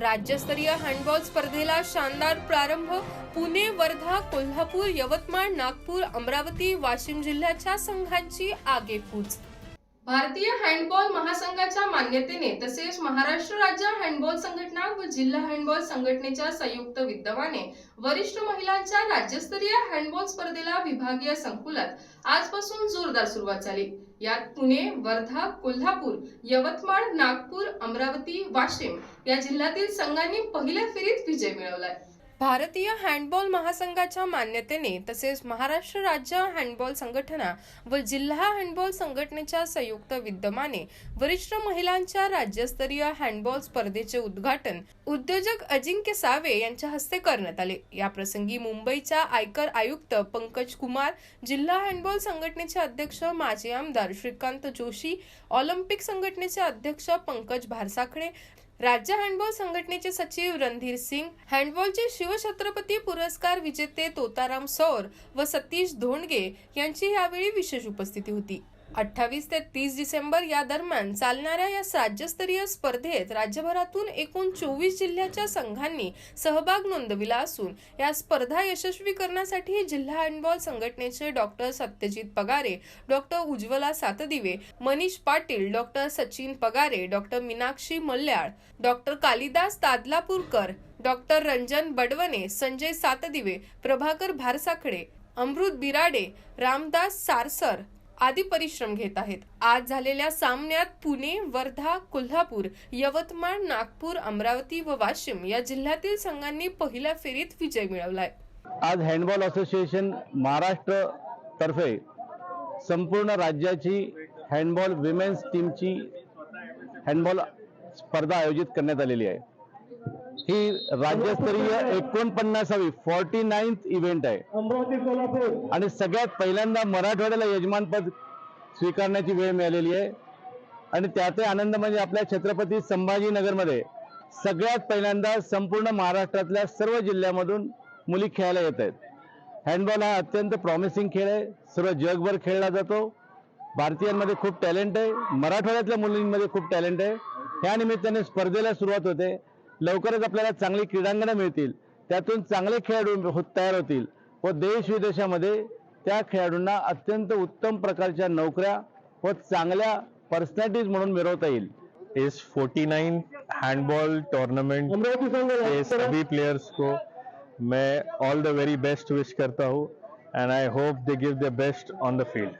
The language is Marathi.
राज्यस्तरीय हँडबॉल स्पर्धेला शानदार प्रारंभ पुणे वर्धा कोल्हापूर यवतमाळ नागपूर अमरावती वाशिम जिल्ह्याच्या संघांची आगेकूच. भारतीय हँडबॉल महासंघाच्या मान्यतेने तसेच महाराष्ट्र राज्य हँडबॉल संघटना व जिल्हा हँडबॉल संघटनेच्या संयुक्त विद्यमाने वरिष्ठ महिलांच्या राज्यस्तरीय हँडबॉल स्पर्धेला विभागीय संकुलात आजपासून जोरदार सुरुवात झाली. यात पुणे वर्धा कोल्हापूर यवतमाळ नागपूर अमरावती वाशिम या जिल्ह्यातील संघांनी पहिल्या फेरीत विजय मिळवलाय. भारतीय हँडबॉल महासंघाच्या मान्यतेने तसेच महाराष्ट्र राज्य हँडबॉल संघटना व जिल्हा हँडबॉल संघटनेच्या संयुक्त विद्यमाने वरिष्ठ महिलांच्या राज्यस्तरीय हँडबॉल स्पर्धेचे उद्घाटन उद्योजक अजिंक्य सावे यांच्या हस्ते करण्यात आले. याप्रसंगी मुंबईच्या आयकर आयुक्त पंकज कुमार जिल्हा हँडबॉल संघटनेचे अध्यक्ष माजी आमदार श्रीकांत जोशी ऑलिम्पिक संघटनेचे अध्यक्ष पंकज भारसाखळे राज्य हँडबॉल संघटनेचे सचिव रणधीर सिंग हँडबॉलचे शिवछत्रपती पुरस्कार विजेते तोताराम सौर व सतीश धोंडगे यांची यावेळी विशेष उपस्थिती होती. अठ्ठावीस ते तीस डिसेंबर या दरम्यान चालणाऱ्या या राज्यस्तरीय स्पर्धेत राज्यभरातून एकूण चोवीस जिल्ह्याच्या संघांनी सहभाग नोंदविला असून या स्पर्धा यशस्वी करण्यासाठी जिल्हा हँडबॉल संघटनेचे doctor Satyajit Pagare doctor Ujjwala Satdive Manish Patil doctor Sachin Pagare doctor Meenakshi Malyal doctor Kalidas Tadlapurkar doctor Ranjan Badwane Sanjay Satdive Prabhakar Bharsakhade Amrut Birade Ramdas Sarsar आदी परिश्रम घेत आहेत. आज झालेल्या सामन्यात पुणे वर्धा कोल्हापूर यवतमाळ नागपूर अमरावती व वाशिम या जिल्ह्यातील संघांनी पहिल्या फेरीत विजय मिळवलाय. आज हँडबॉल असोसिएशन महाराष्ट्र तर्फे संपूर्ण राज्याची हँडबॉल विमेन्स टीमची हँडबॉल स्पर्धा आयोजित करण्यात आलेली आहे. ही राज्यस्तरीय एकोणपन्नासावी फॉर्टी नाईन्थ इव्हेंट आहे आणि सगळ्यात पहिल्यांदा मराठवाड्याला यजमानपद स्वीकारण्याची वेळ मिळालेली आहे. आणि त्याचे आनंद म्हणजे आपल्या छत्रपती संभाजीनगरमध्ये सगळ्यात पहिल्यांदा संपूर्ण महाराष्ट्रातल्या सर्व जिल्ह्यामधून मुली खेळायला येत आहेत. हँडबॉल हा अत्यंत प्रॉमिसिंग खेळ आहे. सर्व जगभर खेळला जातो. भारतीयांमध्ये खूप टॅलेंट आहे. मराठवाड्यातल्या मुलींमध्ये खूप टॅलेंट आहे. ह्या निमित्ताने स्पर्धेला सुरुवात होते. लवकरच आपल्याला चांगली क्रीडांगणं मिळतील. त्यातून चांगले खेळाडू हो- तयार होतील. व देश विदेशामध्ये त्या खेळाडूंना अत्यंत उत्तम प्रकारच्या नोकऱ्या व चांगल्या पर्सनॅलिटीज म्हणून मिळवता येईल. इस 49 हैंडबॉल टूर्नामेंट के सभी प्लेयर्स को मैं all the very best wish करता हूँ. And I hope they give the best on the field